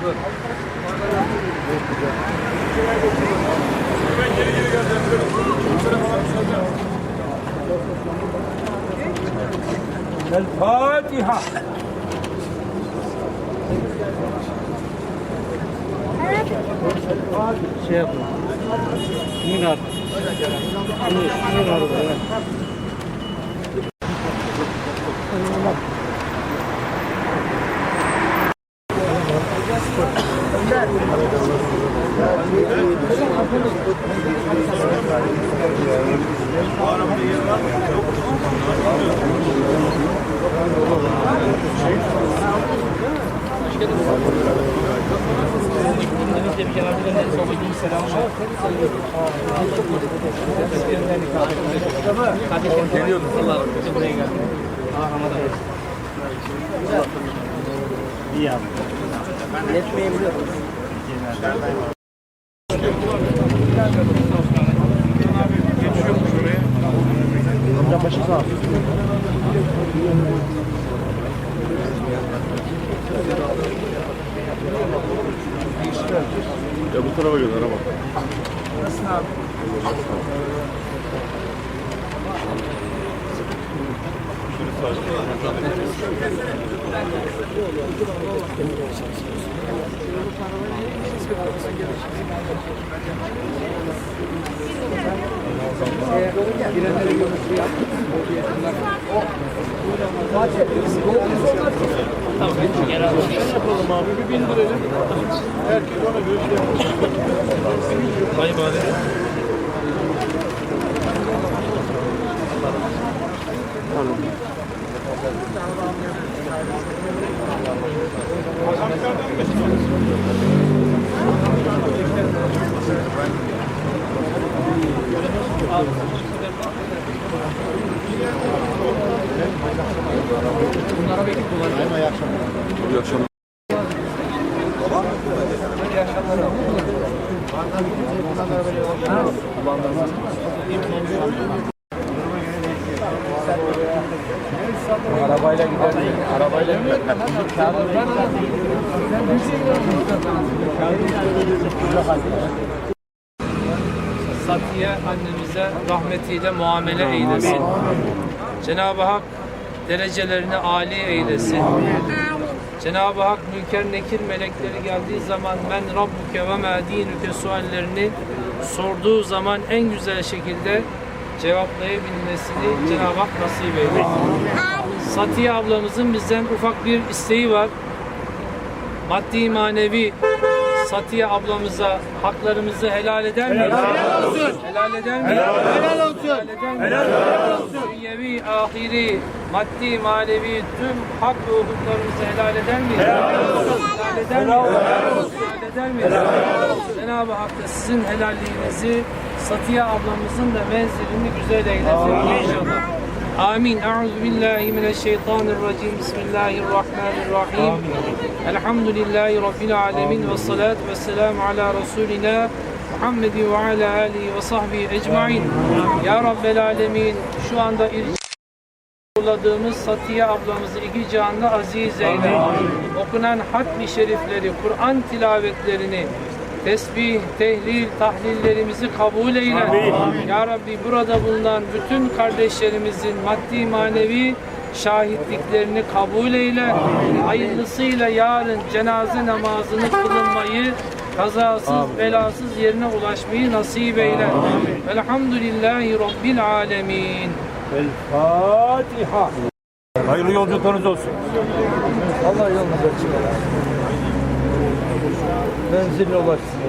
El Fatiha. Şey yapın. Minar. Minar. Minar. Geliyoruz. Allah'a emanet olun. İyi abi. Hocam başı sağ. Ya bu tarafa gel araba. Yapalım abi bir bindirelim. Herkes ona göre şey yapalım. Hayır bari. İyi akşamlar. Arabayla gidelim. Arabayla. Satiye annemize rahmetiyle muamele eylesin. Cenab-ı Hak derecelerini âli eylesin. Cenab-ı Hak mülker nekir melekleri geldiği zaman men rabbuke ve ma suallerini sorduğu zaman en güzel şekilde cevaplayabilmesini Cenab-ı Hak nasip eylesin. Satiye ablamızın bizden ufak bir isteği var. Maddi manevi Satiye ablamıza haklarımızı helal eder miyiz? Helal olsun. Helal eder miyiz? Helal olsun. Helal, helal olsun. Dünyevi, ahiri, maddi, manevi tüm hak ve hukuklarımızı helal eder miyiz? Helal olsun. Helal eder miyiz? Helal olsun. Helal eder miyiz? Helal olsun. Cenab-ı Hak da sizin helalliğinizi Satiye ablamızın da menzilini güzel eylesin inşallah. Amin. Euzu billahi mineşşeytanirracim. Bismillahirrahmanirrahim. Elhamdülillahi rabbil alamin ve salatu vesselam ala resulina Muhammed ve ala alihi ve sahbihi ecmaîn. Ya Rabbel alemin. Şu anda yolladığımız Satiye ablamızı iki canda aziz eyle. Okunan hatmi şerifleri, Kur'an tilavetlerini, tesbih, tehlil, tahlillerimizi kabul eyle. Ya Rabbi burada bulunan bütün kardeşlerimizin maddi manevi şahitliklerini kabul eyle. Hayırlısıyla yarın cenaze namazını kılınmayı kazasız belasız yerine ulaşmayı nasip eyle. Velhamdülillahi Rabbil alemin. El Fatiha. Hayırlı yolculuklarınız olsun. Allah yolunuza çıkar. Menziline ulaşsın.